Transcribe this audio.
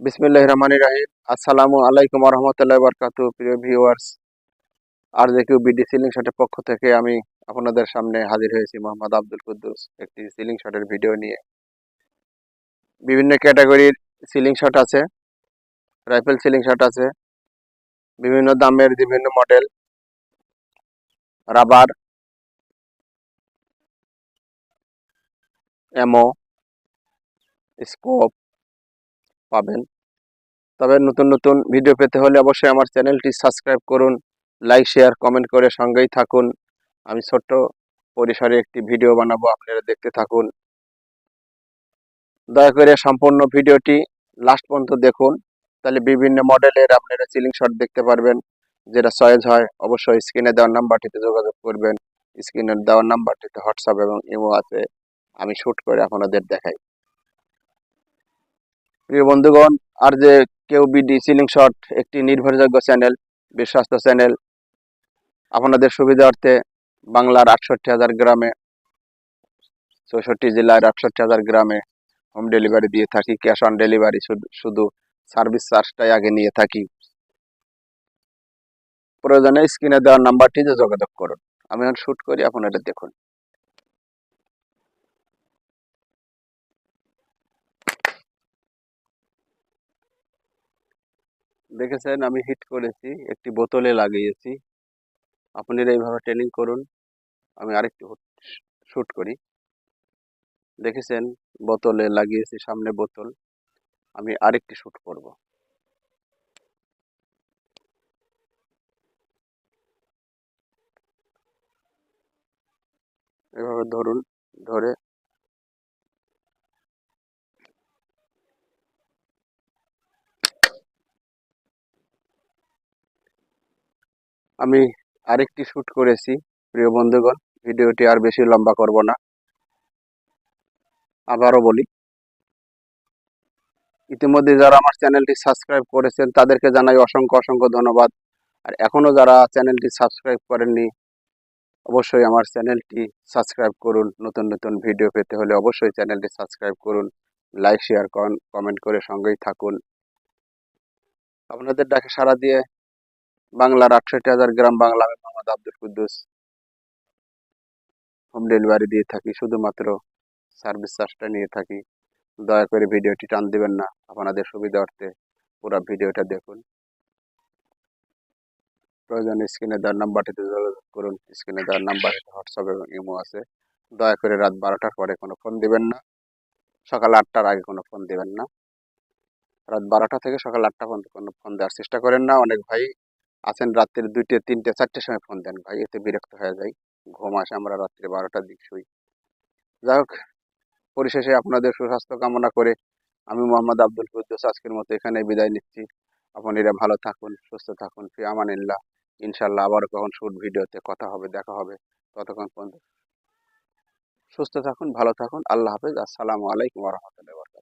বিসমিল্লাহ রহমান রাহিম। আসসালামু আলাইকুম রহমতুল্লাহ বরকাতু প্রিয় ভিউয়ার্স। আর যে কেউ বিডি সিলিং শটের পক্ষ থেকে আমি আপনাদের সামনে হাজির হয়েছি মোহাম্মদ আব্দুল কুদ্দুস, একটি সিলিং শটের ভিডিও নিয়ে। বিভিন্ন ক্যাটাগরির সিলিং শট আছে, রাইফেল সিলিং শট আছে, বিভিন্ন দামের বিভিন্ন মডেল, রাবার এমো স্কোপ পাবেন। তবে নতুন নতুন ভিডিও পেতে হলে অবশ্যই আমার চ্যানেলটি সাবস্ক্রাইব করুন লাইক শেয়ার কমেন্ট করে সঙ্গেই থাকুন। আমি ছোট্ট পরিসরে একটি ভিডিও বানাবো, আপনারা দেখতে থাকুন। দয়া করে সম্পূর্ণ ভিডিওটি লাস্ট পর্যন্ত দেখুন। তাহলে বিভিন্ন মডেলের আপনারা সিলিং শট দেখতে পারবেন। যেটা চয়েস হয়, অবশ্যই স্ক্রিনে দেওয়ার নাম্বারটিতে যোগাযোগ করবেন। স্ক্রিনের দেওয়ার নাম্বারটিতে হোয়াটসঅ্যাপ এবং ইমো আছে। আমি শ্যুট করে আপনাদের দেখাই। প্রিয় বন্ধুগণ, আর যে কেউ বিডি সিলিং শট একটি নির্ভরযোগ্য চ্যানেল, বিশ্বস্ত চ্যানেল, আপনাদের সুবিধার্থে বাংলার আটষট্টি হাজার গ্রামে, চৌষট্টি জেলার আটষট্টি হাজার গ্রামে হোম ডেলিভারি দিয়ে থাকি ক্যাশ অন ডেলিভারি শুধু সার্ভিস চার্জটাই আগে নিয়ে থাকি। প্রয়োজনে স্ক্রিনে দেওয়ার নাম্বারটিতে যোগাযোগ করুন। আমি এখন শ্যুট করি, আপনারা দেখুন। দেখেছেন, আমি হিট করেছি, একটি বোতলে লাগিয়েছি। আপনারা এইভাবে ট্রেনিং করুন। আমি আরেকটু শ্যুট করি। দেখেছেন, বোতলে লাগিয়েছি সামনে বোতল। আমি আরেকটি শ্যুট করব। এভাবে ধরুন, ধরে আমি আরেকটি শ্যুট করেছি, প্রিয় বন্ধুগণ। ভিডিওটি আর বেশি লম্বা করব না। আবারও বলি। ইতিমধ্যে যারা আমার চ্যানেলটি সাবস্ক্রাইব করেছেন, তাদেরকে জানাই অসংখ্য অসংখ্য ধন্যবাদ। আর এখনও যারা চ্যানেলটি সাবস্ক্রাইব করেননি, অবশ্যই আমার চ্যানেলটি সাবস্ক্রাইব করুন। নতুন নতুন ভিডিও পেতে হলে অবশ্যই চ্যানেলটি সাবস্ক্রাইব করুন, লাইক, শেয়ার করুন কমেন্ট করে সঙ্গেই থাকুন। আপনাদের ডাকে সাড়া দিয়ে বাংলার আটষট্টি হাজার গ্রাম বাংলা আমি মোহাম্মদ আব্দুল কুদ্দুস হোম ডেলিভারি দিয়ে থাকি। শুধুমাত্র সার্ভিস চার্জটা নিয়ে থাকি। দয়া করে ভিডিওটি টান দিবেন না। আপনাদের সুবিধার্থে পুরো ভিডিওটা দেখুন। প্রয়োজন স্ক্রিনে দেওয়ার নাম্বারটিতে যোগাযোগ করুন। স্ক্রিনে দেওয়ার নাম্বারটিতে হোয়াটসঅ্যাপ এবং ইমো আছে। দয়া করে রাত বারোটার পরে কোনো ফোন দিবেন না। সকাল আটটার আগে কোনো ফোন দিবেন না। রাত বারোটা থেকে সকাল আটটা পর্যন্ত কোনো ফোন দেওয়ার চেষ্টা করেন না। অনেক ভাই আছেন রাত্রির দুইটে, তিনটে, চারটের সময় ফোন দেন ভাই, এতে বিরক্ত হয়ে যায় ঘুম আসে আমরা রাত্রে বারোটার দিক শুই। যাই হোক, পরিশেষে আপনাদের সুস্বাস্থ্য কামনা করে আমি মোহাম্মদ আব্দুল কুদ্দুস আজকের মতো এখানে বিদায় নিচ্ছি। আপনারা ভালো থাকুন, সুস্থ থাকুন, ফি আমানিল্লাহ। ইনশাল্লাহ আবার কখন শুট ভিডিওতে কথা হবে, দেখা হবে, ততক্ষণ পর্যন্ত সুস্থ থাকুন, ভালো থাকুন, আল্লাহ হাফেজ, আসসালামু আলাইকুম রহমতুল্লাহ